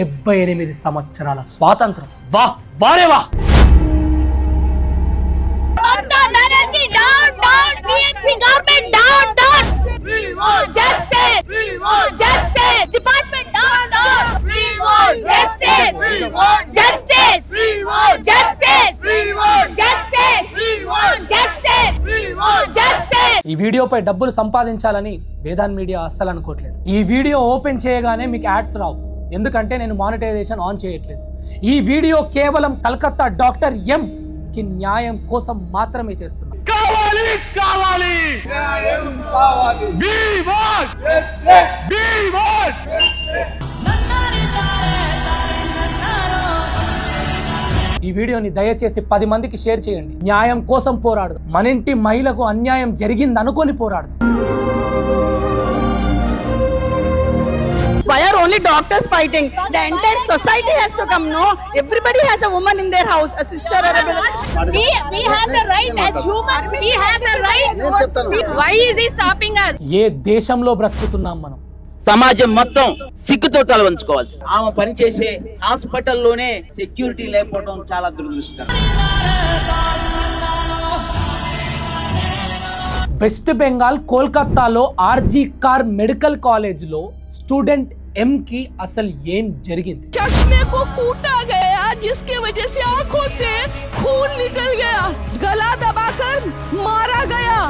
డెబ్బై ఎనిమిది సంవత్సరాల స్వాతంత్రం. వా వారే వా. ఈ వీడియోపై డబ్బులు సంపాదించాలని వేదాన్ మీడియా అస్సలు అనుకోవట్లేదు. ఈ వీడియో ఓపెన్ చేయగానే మీకు యాడ్స్ రావు. ఎందుకంటే నేను మానిటైజేషన్ ఆన్ చేయట్లేదు. ఈ వీడియో కేవలం కలకత్తా డాక్టర్ ఎం కి న్యాయం కోసం మాత్రమే చేస్తున్నాను కావాలి కావాలి! ఈ వీడియోని దయచేసి పది మందికి షేర్ చేయండి. న్యాయం కోసం పోరాడదు. మన ఇంటి మహిళకు అన్యాయం జరిగింది అనుకొని పోరాడదు. Doctors fighting the entire society has to come no everybody has a women in their house a sister or a brother we we have the right as humans we have the right why is he stopping us? ఏ దేశంలో బ్రతుకుతున్నాం మనం? సమాజం మొత్తం సిగ్గుతో తలవంచుకోవాల్సి ఆమె పనిచేసే హాస్పిటల్లోనే సెక్యూరిటీ లేకపోవడం చాలా దురదృష్టం. వెస్ట్ బెంగాల్ కోల్కత్తాలో ఆర్జీ కార్ మెడికల్ కాలేజ్లో స్టూడెంట్ ఎం కి అసలు ఏం జరిగింది? చష్మే కో కూటా గయా జిస్కే వజహ సే ఆంఖో సే ఖూన్ నికల్ గయా గలా దబాకర్ మారా గయా.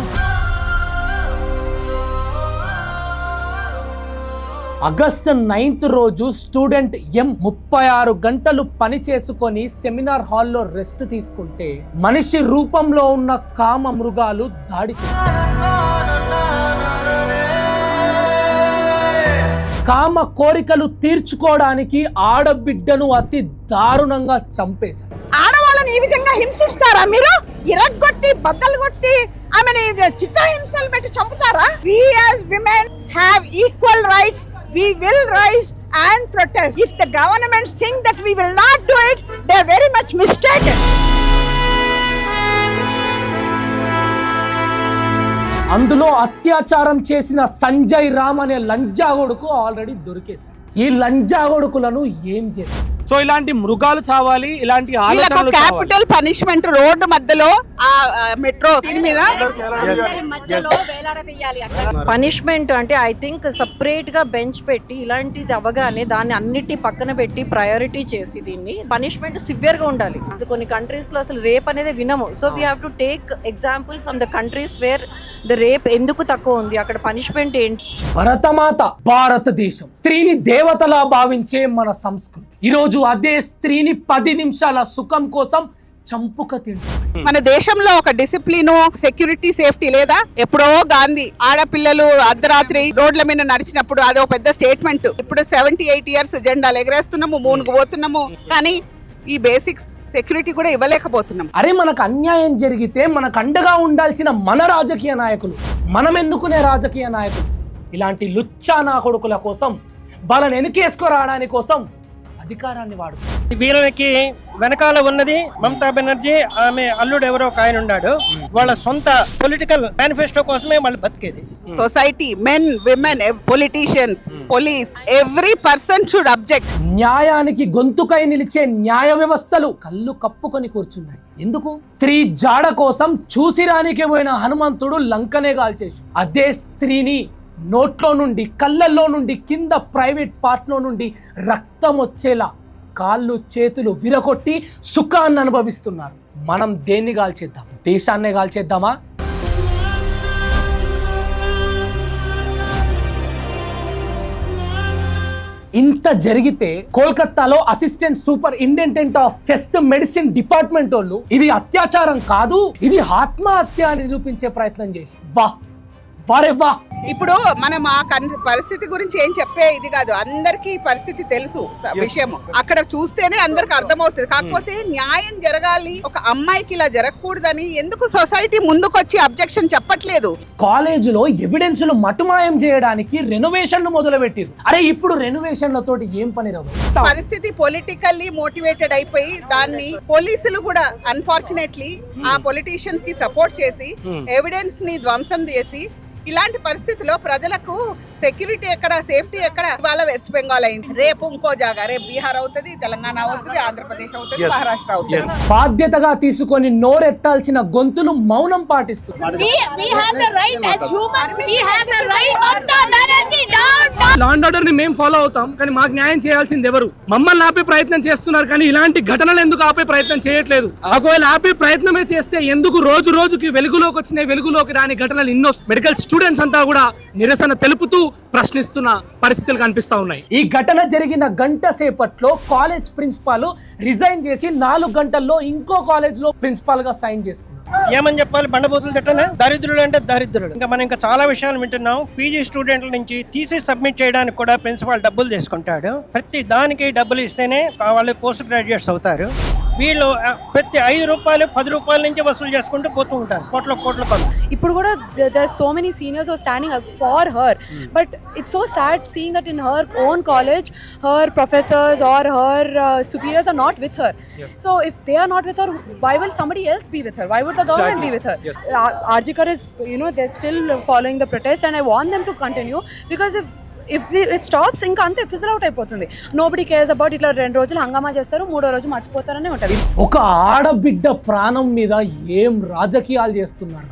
ఆగస్టు నైన్త్ రోజు స్టూడెంట్ ఎం ముప్పై ఆరు గంటలు పని చేసుకొని సెమినార్ హాల్లో రెస్ట్ తీసుకుంటే మనిషి రూపంలో ఉన్న కామ మృగాలు దాడి చేస్తాయి కామ కోరికలు తీర్చుకోవడానికి ఆడబిడ్డను అతి దారుణంగా చంపేశారు. ఆడవాళ్ళని ఈ విధంగా హింసిస్తారా మీరు? ఇరగొట్టి బద్దలు కొట్టి ఆమెని చిత్రహింసలు పెట్టి చంపుతారా? We as women have equal rights we will rise and protest if the governments think that we will not do it they very much mistake అందులో అత్యాచారం చేసిన సంజయ్ రామ్ అనే లంజాగొడుకు ఆల్రెడీ దొరికేశారు ఈ లంజాగొడుకులను ఏం చేశారు సో ఇలాంటి మృగాలు చావాలి ఇలాంటి. క్యాపిటల్ పనిష్మెంట్ రోడ్డు మధ్యలో ఆ మెట్రో దీని మీద? పనిష్మెంట్ అంటే ఐ థింక్ సపరేట్గా బెంచ్ పెట్టి ఇలాంటిది అవగానే దాన్ని అన్నిటి పక్కన పెట్టి ప్రయారిటీ చేసి దీన్ని. పనిష్మెంట్ సివియర్గా ఉండాలి. కొన్ని కంట్రీస్లో అసలు రేప్ అనేది వినము. So we have to take example from the countries where the rape ఎందుకు తక్కువ ఉంది. అక్కడ పనిష్మెంట్ ఏంటి? భరతమాత భారతదేశం. స్త్రీని దేవతలా భావించే మన సంస్కృతి. ఈరోజు అదే స్త్రీని పది నిమిషాల సుఖం కోసం చంపుక తింటుంది. మన దేశంలో ఒక డిసిప్లిన్ సెక్యూరిటీ సేఫ్టీ లేదా? ఎప్పుడో గాంధీ ఆడపిల్లలు అర్ధరాత్రి రోడ్ల మీద నడిచినప్పుడు అదో పెద్ద స్టేట్మెంట్. ఇప్పుడు సెవెంటీ ఎయిట్ ఇయర్స్ జెండాలు ఎగరేస్తున్నాము మూనుకు పోతున్నాము. కానీ ఈ బేసిక్స్ సెక్యూరిటీ కూడా ఇవ్వలేకపోతున్నాం అరే మనకు అన్యాయం జరిగితే మనకు అండగా ఉండాల్సిన మన రాజకీయ నాయకులు. మనం ఎన్నుకునే రాజకీయ నాయకులు? ఇలాంటి లుచ్చా నా కొడుకుల కోసం వాళ్ళని వెనుకేసుకురావడానికి కోసం అధికారాన్ని వాడు. వీళ్ళకి వెనకాల ఉన్నది మమతా బెనర్జీ. ఆమె అల్లుడు ఎవరో ఒక ఆయన ఉన్నాడు. వాళ్ళ సొంత పొలిటికల్ మేనిఫెస్టో కోసమే వాళ్ళు బతికేది. Society men women politicians police every person should object న్యాయానికి గొంతుకై నిలిచే న్యాయ వ్యవస్థలు కళ్ళు కప్పుకొని కూర్చున్నాయి. ఎందుకు? స్త్రీ జాడ కోసం చూసిరానికే పోయిన హనుమంతుడు లంకనే కాల్చేసి అదే స్త్రీని నోట్లో నుండి కళ్ళల్లో నుండి కింద ప్రైవేట్ పార్ట్లో నుండి రక్తం వచ్చేలా కాళ్ళు చేతులు విరగొట్టి సుఖాన్ని అనుభవిస్తున్నారు. మనం దేన్ని కాల్చేద్దాం? దేశాన్నే కాల్చేద్దామా? ఇంత జరిగితే కోల్కతాలో assistant superintendent of chest medicine department వాళ్ళు ఇది అత్యాచారం కాదు ఇది ఆత్మహత్య అని నిరూపించే ప్రయత్నం చేసి వాహ్! వారే వా ఇప్పుడు మనం ఆ పరిస్థితి గురించి ఏం చెప్పే ఇది కాదు. అందరికీ పరిస్థితి తెలుసు విషయం అక్కడ చూస్తేనే అందరికి అర్థమవుతుంది. కాకపోతే న్యాయం జరగాలి ఒక అమ్మాయికి ఇలా జరగకూడదని ఎందుకు సొసైటీ ముందుకొచ్చి అబ్జెక్షన్ చెప్పట్లేదు? కాలేజీలో ఎవిడెన్స్లు మటుమాయం చేయడానికి రెనోవేషన్ మొదలు పెట్టిరు అరే ఇప్పుడు రెనోవేషన్లతోటి ఏం పని రావు పరిస్థితి పొలిటికల్లీ మోటివేటెడ్ అయిపోయి దాన్ని పోలీసులు కూడా అన్ఫార్చునేట్లీ ఆ పొలిటీషియన్స్కి సపోర్ట్ చేసి ఎవిడెన్స్ని ధ్వంసం చేసి ఇలాంటి పరిస్థితిలో ప్రజలకు సెక్యూరిటీ ఎక్కడ సేఫ్టీ ఎక్కడ? ఇవాళ వెస్ట్ బెంగాల్ అయింది. రేపు ఇంకో జాగా రేపు బీహార్ అవుతుంది తెలంగాణ అవుతుంది ఆంధ్రప్రదేశ్ అవుతుంది మహారాష్ట్ర అవుతుంది. బాధ్యతగా తీసుకొని నోరెత్తాల్సిన గొంతులు మౌనం ని మేము ఫాలో అవుతాం కానీ మాకు న్యాయం చేయాల్సింది ఎవరు? మమ్మల్ని ఆపే ప్రయత్నం చేస్తున్నారు కానీ ఇలాంటి ఘటనలు ఎందుకు ఆపే ప్రయత్నం చేయట్లేదు? ఒకవేళ ఆపే ప్రయత్నమే చేస్తే ఎందుకు రోజు రోజుకి వెలుగులోకి వచ్చినాయి వెలుగులోకి రాని ఘటనలు ఎన్నో మెడికల్ స్టూడెంట్స్ అంతా కూడా నిరసన తెలుపుతూ ప్రశ్నిస్తున్న పరిస్థితులు కనిపిస్తా ఉన్నాయి. ఈ ఘటన జరిగిన గంట సేపట్లో కాలేజ్ ప్రిన్సిపాల్ రిజైన్ చేసి నాలుగు గంటల్లో ఇంకో కాలేజ్లో ప్రిన్సిపాల్గా సైన్ చేసుకున్నారు. ఏమని చెప్పాలి? బండబూతులు తిట్టనే దరిద్రుడు అంటే దరిద్రుడు. ఇంకా మనం ఇంకా చాలా విషయాలు వింటున్నాం. పీజీ స్టూడెంట్ల నుంచి తీసి సబ్మిట్ చేయడానికి కూడా ప్రిన్సిపాల్ డబ్బులు తీసుకుంటాడు. ప్రతి దానికి డబ్బులు ఇస్తేనే వాళ్ళు పోస్ట్ గ్రాడ్యుయేట్స్ అవుతారు. వీళ్ళు ప్రతి ఐదు రూపాయలు పది రూపాయల నుంచి వసూలు చేసుకుంటూ పోతూ ఉంటారు కోట్ల కోట్ల కొద్ది ఇప్పుడు కూడా there so many seniors are standing for her but it's so sad seeing that in her own college her professors are her superiors are not with her so if they are not with her why will somebody else be with her why would the government be with her Ar- Arjikar is you know they're still following the protest and i want them to continue because the, it stops ఇంకా అంతే fizzle out అయిపోతుంది. Nobody cares about ఇట్లా రెండు రోజులు హంగామా చేస్తారు మూడో రోజు మర్చిపోతారనే ఉంటుంది. ఒక ఆడబిడ్డ ప్రాణం మీద ఏం రాజకీయాలు చేస్తున్నారు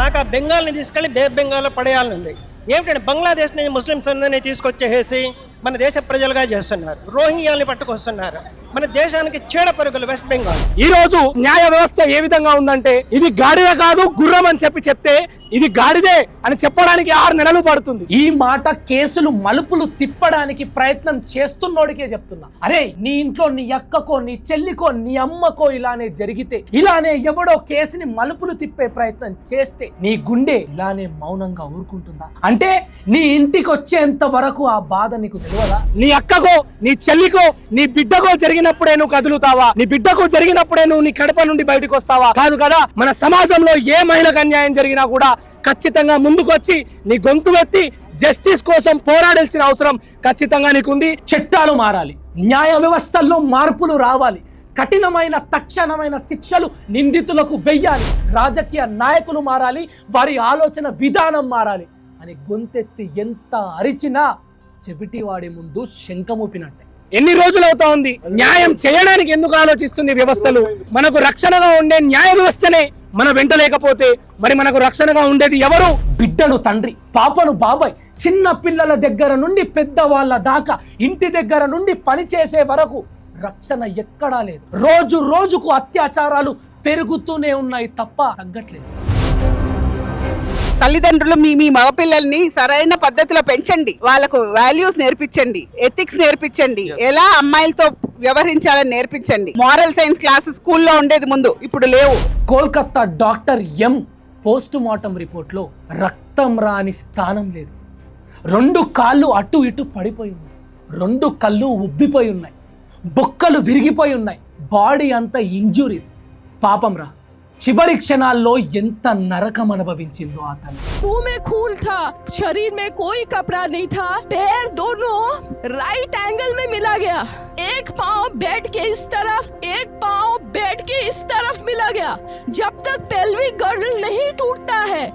నాకు ఆ బెంగాల్ని తీసుకెళ్ళి బే బెంగాల్లో పడేయాలని ఉంది ఏమిటంటే బంగ్లాదేశ్ నుంచి ముస్లిమ్స్ అందరినీ తీసుకొచ్చేసి మన దేశ ప్రజలుగా చేస్తున్నారు. రోహింగ్యాల్ని పట్టుకొస్తున్నారు. మన దేశానికి చీడ పరుగులు వెస్ట్ బెంగాల్ ఈ రోజు న్యాయ వ్యవస్థ ఏ విధంగా ఉందంటే ఇది గాడిద కాదు గుర్రం అని చెప్పి చెప్తే ఇది గాడిదే అని చెప్పడానికి ఆరు నెలలు పడుతుంది. ఈ మాట కేసులు మలుపులు తిప్పడానికి ప్రయత్నం చేస్తున్నోడికే చెప్తున్నా. అరే నీ ఇంట్లో నీ అక్కకో నీ చెల్లికో నీ అమ్మకో ఇలానే జరిగితే ఇలానే ఎవడో కేసుని మలుపులు తిప్పే ప్రయత్నం చేస్తే నీ గుండె ఇలానే మౌనంగా ఊరుకుంటుందా? అంటే నీ ఇంటికి వచ్చేంత వరకు ఆ బాధ నీకు తెలియదా నీ అక్కకో నీ చెల్లికో నీ బిడ్డకో జరిగినప్పుడే నువ్వు కదులుతావా? నీ బిడ్డకు జరిగినప్పుడే నువ్వు నీ కడప నుండి బయటకు వస్తావా? కాదు కదా? మన సమాజంలో ఏ మహిళకు అన్యాయం జరిగినా కూడా ఖచ్చితంగా ముందుకొచ్చి నీ గొంతు ఎత్తి జస్టిస్ కోసం పోరాడాల్సిన అవసరం ఖచ్చితంగా నీకుంది. చట్టాలు మారాలి. న్యాయ వ్యవస్థల్లో మార్పులు రావాలి. కఠినమైన తక్షణమైన శిక్షలు నిందితులకు వెయ్యాలి. రాజకీయ నాయకులు మారాలి. వారి ఆలోచన విధానం మారాలి. అని గొంతెత్తి ఎంత అరిచినా చెవిటి వాడి ముందు శంఖమూపినట్టే. ఎన్ని రోజులు అవుతా ఉంది? న్యాయం చేయడానికి ఎందుకు ఆలోచిస్తుంది వ్యవస్థలు? మనకు రక్షణగా ఉండే న్యాయ వ్యవస్థనే మన వెంట లేకపోతే మరి మనకు రక్షణగా ఉండేది ఎవరు? బిడ్డను తండ్రి పాపను బాబాయ్. చిన్న పిల్లల దగ్గర నుండి పెద్దవాళ్ళ దాకా ఇంటి దగ్గర నుండి పనిచేసే వరకు రక్షణ ఎక్కడా లేదు. రోజు రోజుకు అత్యాచారాలు పెరుగుతూనే ఉన్నాయి తప్ప తగ్గట్లేదు. తల్లిదండ్రులు మీ మీ మగపిల్లల్ని సరైన పద్ధతిలో పెంచండి. వాళ్ళకు వాల్యూస్ నేర్పించండి. ఎథిక్స్ నేర్పించండి. ఎలా అమ్మాయిలతో వ్యవహరించాలని నేర్పించండి. మారల్ సైన్స్ క్లాసెస్ స్కూల్లో ఉండేది ముందు ఇప్పుడు లేవు. కోల్కత్తా డాక్టర్ ఎం పోస్ట్ మార్టం రిపోర్ట్లో రక్తం రాని స్థానం లేదు. రెండు కాళ్ళు అటు ఇటు పడిపోయి ఉన్నాయి. రెండు కళ్ళు ఉబ్బిపోయి ఉన్నాయి. బొక్కలు విరిగిపోయి ఉన్నాయి. బాడీ అంతా ఇంజురీస్. పాపం రా. చివరి క్షణాల్లో ఎంత నరకం అనుభవించిందో ఆ తల్లి मुंह में खून था शरीर में कोई कपड़ा नहीं था पैर दोनों राइट एंगल में मिला गया एक पाँव बेड के इस तरफ एक पाँव बेड के इस तरफ मिला गया जब तक पेल्विक गर्डल नहीं टूटता है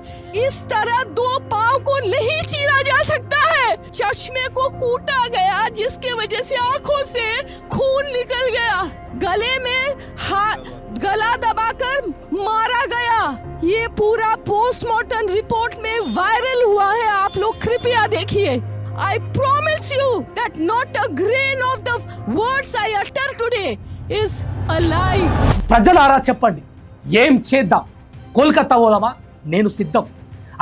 इस तरह दो पाँव को नहीं चीरा जा सकता है चश्मे को कूटा गया जिसके वजह से आंखों से खून निकल गया गले में हाथ गला दबाकर मारा गया ये पूरा पोस्टमार्टम रिपोर्ट में वायरल हुआ है आप लोग कृपया देखिए I promise you that not a grain of the words I utter today is a lie. ప్రజలారా చెప్పండి ఏం చేద్దాం కోల్కతా పోదామా నేను సిద్ధం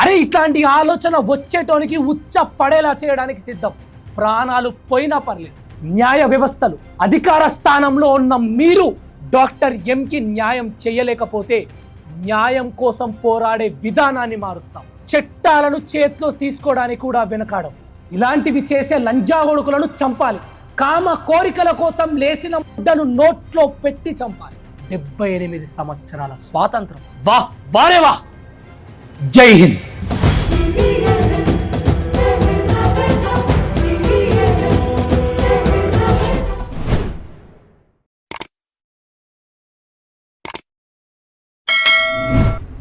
అరే ఇట్లాంటి ఆలోచన వచ్చేటోనికి ఉచ్చ పడేలా చేయడానికి సిద్ధం ప్రాణాలు పోయినా పర్లేదు న్యాయ వ్యవస్థలు అధికార స్థానంలో ఉన్న మీరు డాక్టర్ ఎంకి న్యాయం చేయలేకపోతే న్యాయం కోసం పోరాడే విధానాన్ని మారుస్తాం. చట్టాలను చేతిలో తీసుకోవడానికి కూడా వెనకాడం. ఇలాంటివి చేసే లంజాగొడుకులను చంపాలి. కామ కోరికల కోసం లేచిన ముద్దను నోట్లో పెట్టి చంపాలి. డెబ్బై ఎనిమిది సంవత్సరాల స్వాతంత్రం. వా వారే వా. జై హింద్.